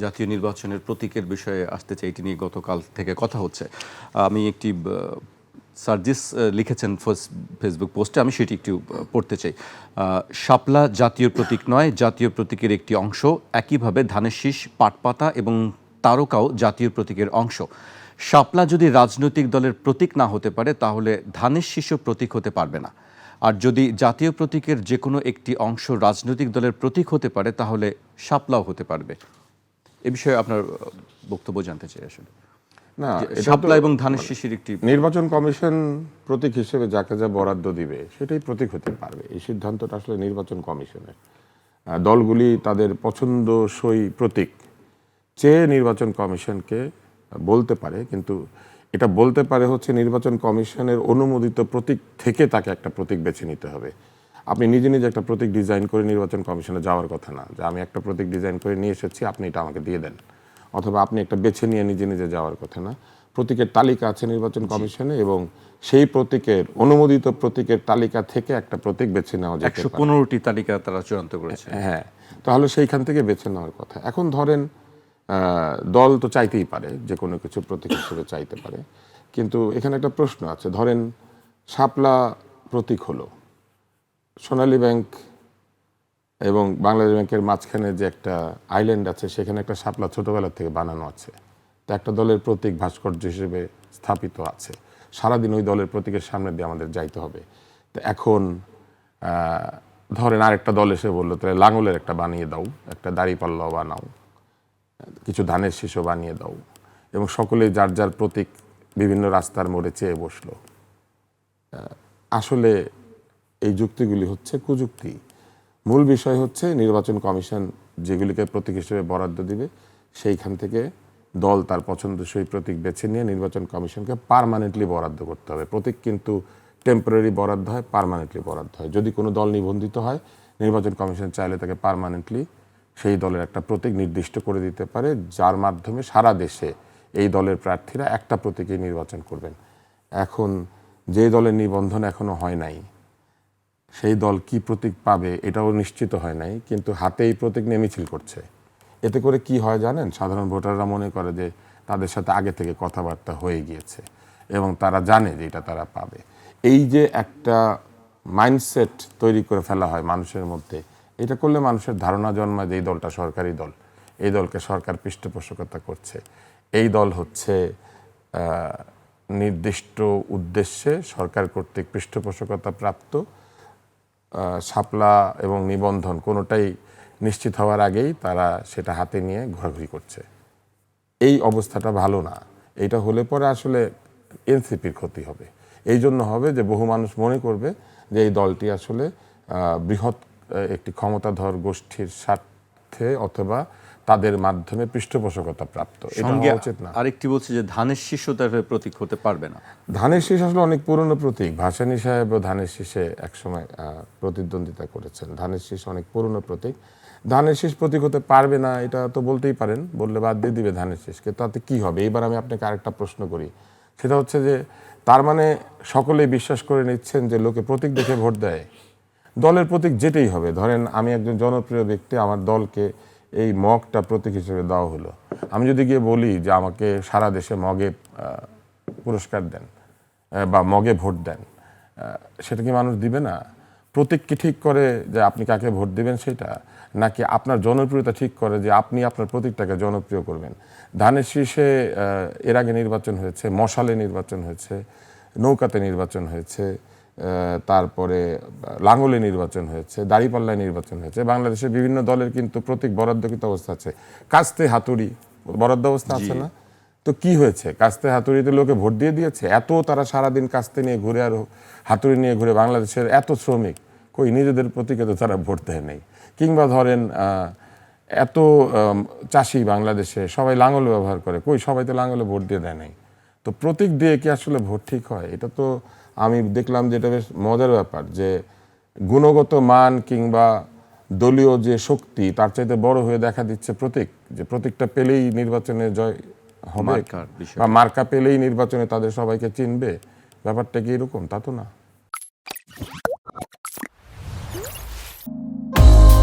জাতীয় নির্বাচনের প্রতীকের বিষয়ে আসতে চাই, এটি নিয়ে গতকাল থেকে কথা হচ্ছে। আমি একটি সার্জিস লিখেছেন ফেস- ফেসবুক পোস্টে, আমি সেটি একটু পড়তে চাই। শাপলা জাতীয় প্রতীক নয়, জাতীয় প্রতীকের একটি অংশ, একইভাবে ধানের শীষ পাটপাতা এবং তারকাও জাতীয় প্রতীকের অংশ। শাপলা যদি রাজনৈতিক দলের প্রতীক না হতে পারে, তাহলে ধানের শীষও প্রতীক হতে পারবে না। আর যদি জাতীয় প্রতীকের যে কোনো একটি অংশ রাজনৈতিক দলের প্রতীক হতে পারে তাহলে শাপলাও হতে পারবে। এ বিষয়ে আপনার বক্তব্য জানতে চাই আসলে। না শাপলা এবং ধানের শীষের একটি নির্বাচন কমিশন প্রতীক হিসেবে যাকে যা বরাদ্দ দিবে সেটাই প্রতীক হতে পারবে। এই সিদ্ধান্তটা আসলে নির্বাচন কমিশনের। দলগুলি তাদের পছন্দসই প্রতীক। চেয়ে নির্বাচন কমিশনকে বলতে পারে কিন্তু এটা বলতে পারে হচ্ছে নির্বাচন কমিশনের অনুমোদিত প্রতীক থেকে তাকে একটা প্রতীক বেছে নিতে হবে। আপনি নিজে নিজে একটা প্রতীক ডিজাইন করে নির্বাচন কমিশনে যাওয়ার কথা না। যে আমি একটা প্রতীক ডিজাইন করে নিয়ে এসেছি আপনি এটা আমাকে দিয়ে দেন। অথবা আপনি একটা বেছে নিয়ে নিজে নিজে যাওয়ার কথা না। প্রতীকের তালিকা আছে নির্বাচন কমিশনে এবং সেই প্রতীকের অনুমোদিত প্রতীকের তালিকা থেকে একটা প্রতীক বেছে নেওয়া যেতে একশো পনেরোটি তালিকা তারা চূড়ান্ত করেছে। হ্যাঁ তাহলে সেইখান থেকে বেছে নেওয়ার কথা। এখন ধরেন দল তো চাইতেই পারে, যে কোনো কিছু প্রতীক হিসেবে চাইতে পারে। কিন্তু এখানে একটা প্রশ্ন আছে, ধরেন শাপলা প্রতীক হলো, সোনালী ব্যাংক এবং বাংলাদেশ ব্যাংকের মাঝখানে যে একটা আইল্যান্ড আছে, সেখানে একটা শাপলা ছোটবেলা থেকে বানানো আছে। তো একটা দলের প্রতীক ভাস্কর্য হিসেবে স্থাপিত আছে। সারাদিন ওই দলের প্রতীকের সামনে দিয়ে আমাদের যাইতে হবে। তো এখন ধরেন আরেকটা দল এসে বলল, তাহলে লাঙলের একটা বানিয়ে দাও, একটা দাড়ি পাল্লাও বানাও। কিছু ধানের শিশু বানিয়ে দাও। এবং সকলে যার যার প্রতীক বিভিন্ন রাস্তার মোড়ে চেয়ে বসল। আসলে এই যুক্তিগুলি হচ্ছে কুযুক্তি। মূল বিষয় হচ্ছে নির্বাচন কমিশন যেগুলিকে প্রতীক হিসেবে বরাদ্দ দিবে, সেইখান থেকে দল তার পছন্দসই প্রতীক বেছে নিয়ে নির্বাচন কমিশনকে পার্মানেন্টলি বরাদ্দ করতে হবে। প্রতীক কিন্তু টেম্পোরারি বরাদ্দ হয় পারমানেন্টলি বরাদ্দ হয়। যদি কোনো দল নিবন্ধিত হয়, নির্বাচন কমিশন চাইলে তাকে পার্মানেন্টলি সেই দলের একটা প্রতীক নির্দিষ্ট করে দিতে পারে, যার মাধ্যমে সারা দেশে এই দলের প্রার্থীরা একটা প্রতীকেই নির্বাচন করবেন। এখন যে দলের নিবন্ধন এখনও হয় নাই, সেই দল কি প্রতীক পাবে এটাও নিশ্চিত হয় নাই, কিন্তু হাতে এই প্রতীক নিয়ে মিছিল করছে। এতে করে কি হয় জানেন? সাধারণ ভোটাররা মনে করে যে তাদের সাথে আগে থেকে কথাবার্তা হয়ে গিয়েছে এবং তারা জানে যে এটা তারা পাবে। এই যে একটা মাইন্ডসেট তৈরি করে ফেলা হয় মানুষের মধ্যে এটা করলে মানুষের ধারণা জন্মায় যে এই দলটা সরকারি দল। এই দলকে সরকার পৃষ্ঠপোষকতা করছে। এই দল হচ্ছে নির্দিষ্ট উদ্দেশ্যে সরকার কর্তৃক পৃষ্ঠপোষকতা প্রাপ্ত শাপলা এবং নিবন্ধন কোনোটাই নিশ্চিত হওয়ার আগেই তারা সেটা হাতে নিয়ে ঘোরাঘুরি করছে। এই অবস্থাটা ভালো না। এইটা হলে পরে আসলে এনসিপির ক্ষতি হবে। এই জন্য হবে যে বহু মানুষ মনে করবে যে এই দলটি আসলে বৃহৎ একটি ক্ষমতাধর গোষ্ঠীর স্বার্থে অথবা তাদের মাধ্যমে পৃষ্ঠপোষকতা প্রাপ্ত। এটা উচিত না। আরেকটি বলছে যে ধানের শীষও তার প্রতীক হতে পারবে না। ধানের শীষ আসলে অনেক পুরনো প্রতীক। ভাসানী সাহেব ও ধানের শীষে একসময় প্রতিদ্বন্দ্বিতা করেছেন। ধানের শীষ অনেক পুরনো প্রতীক। ধানের শীষ প্রতীক হতে পারবে না এটা তো বলতেই পারেন। বললে বাদ দিয়ে দিবে ধানের শীষকে। তাতে কি হবে? এইবার আমি আপনাকে আরেকটা প্রশ্ন করি। সেটা হচ্ছে যে তার মানে সকলেই বিশ্বাস করে নিচ্ছেন যে লোকে প্রতীক দেখে ভোট দেয়। দলের প্রতীক যেটাই হবে। ধরেন আমি একজন জনপ্রিয় ব্যক্তি, আমার দলকে এই মগটা প্রতীক হিসেবে দেওয়া হলো। আমি যদি গিয়ে বলি যে আমাকে সারা দেশে মগে পুরস্কার দেন বা মগে ভোট দেন সেটা কি মানুষ দিবে না? প্রতীক কি ঠিক করে যে আপনি কাকে ভোট দিবেন সেটা? নাকি আপনার জনপ্রিয়তা ঠিক করে যে আপনি আপনার প্রতীকটাকে জনপ্রিয় করবেন? ধানের শীর্ষে এর আগে নির্বাচন হয়েছে, মশালে নির্বাচন হয়েছে, নৌকাতে নির্বাচন হয়েছে তারপরে লাঙ্গলে নির্বাচন হয়েছে দাড়িপাল্লায় নির্বাচন হয়েছে। বাংলাদেশের বিভিন্ন দলের কিন্তু প্রতীক বরাদ্দকৃত অবস্থা আছে। কাস্তে হাতুড়ি বরাদ্দ অবস্থা আছে না? তো কি হয়েছে? কাস্তে হাতুড়িতে লোকে ভোট দিয়ে দিয়েছে। এত তারা সারাদিন কাস্তে নিয়ে ঘুরে আর হাতুড়ি নিয়ে ঘুরে বাংলাদেশের এত শ্রমিক কই নিজেদের প্রতীকে তো তারা ভোট দেয় নেই। কিংবা ধরেন এত চাষি বাংলাদেশে সবাই লাঙ্গল ব্যবহার করে কই সবাই তো লাঙ্গলে ভোট দিয়ে দেয় নাই? তো প্রতীক দিয়ে কি আসলে ভোট ঠিক হয়? এটা তো আমি দেখলাম যেটা বেশ মজার ব্যাপার যে গুণগত মান কিংবা দলীয় যে শক্তি তার চাইতে বড় হয়ে দেখা দিচ্ছে প্রতীক যে প্রতীকটা পেলেই নির্বাচনে জয় হবে বা মার্কা পেলেই নির্বাচনে তাদের সবাইকে চিনবে। ব্যাপারটা কি এরকম? তা তো না।